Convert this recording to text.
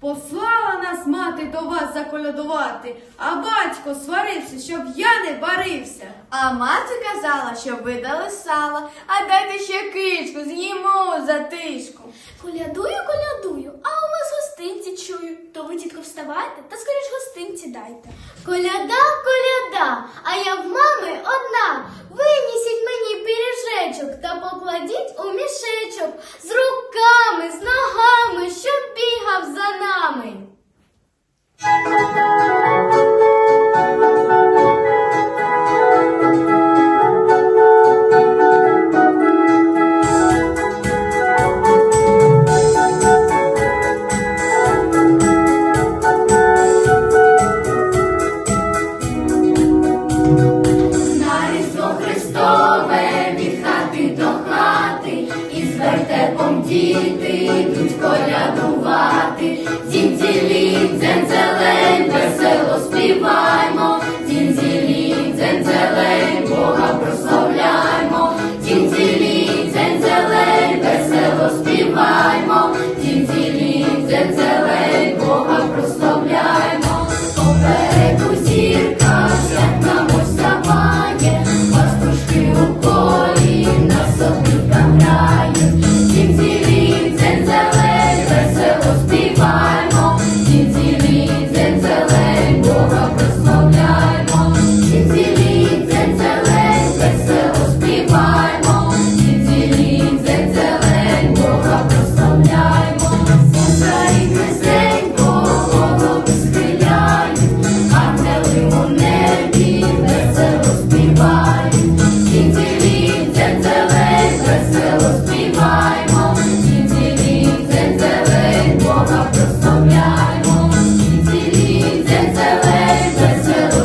Послала нас мати до вас заколядувати, а батько сварився, щоб я не барився. А мати казала, щоб ви дали сало, а дайте ще кичку, з'їмо за тишку. Колядую, колядую, а у вас гостинці чую. То ви, тітко, вставайте та скоріш гостинці дайте. Коляда, коляда, а я в мами одна. Вертепом діти йдуть колядувати. Дзінь-дзілінь, дзень-зелень, весело співаймо, дзінь-дзілінь, дзень-зелень, Бога прославляймо, дзінь-дзілінь, дзень-зелень, весело співаймо, дзінь-дзілінь, дзень-зелень, Бога прославляймо, попереду зірка, як нам осяває, пастушки у полі, на собі грає, прославляймо, дзінь-дзілінь, дзень-зелень, весело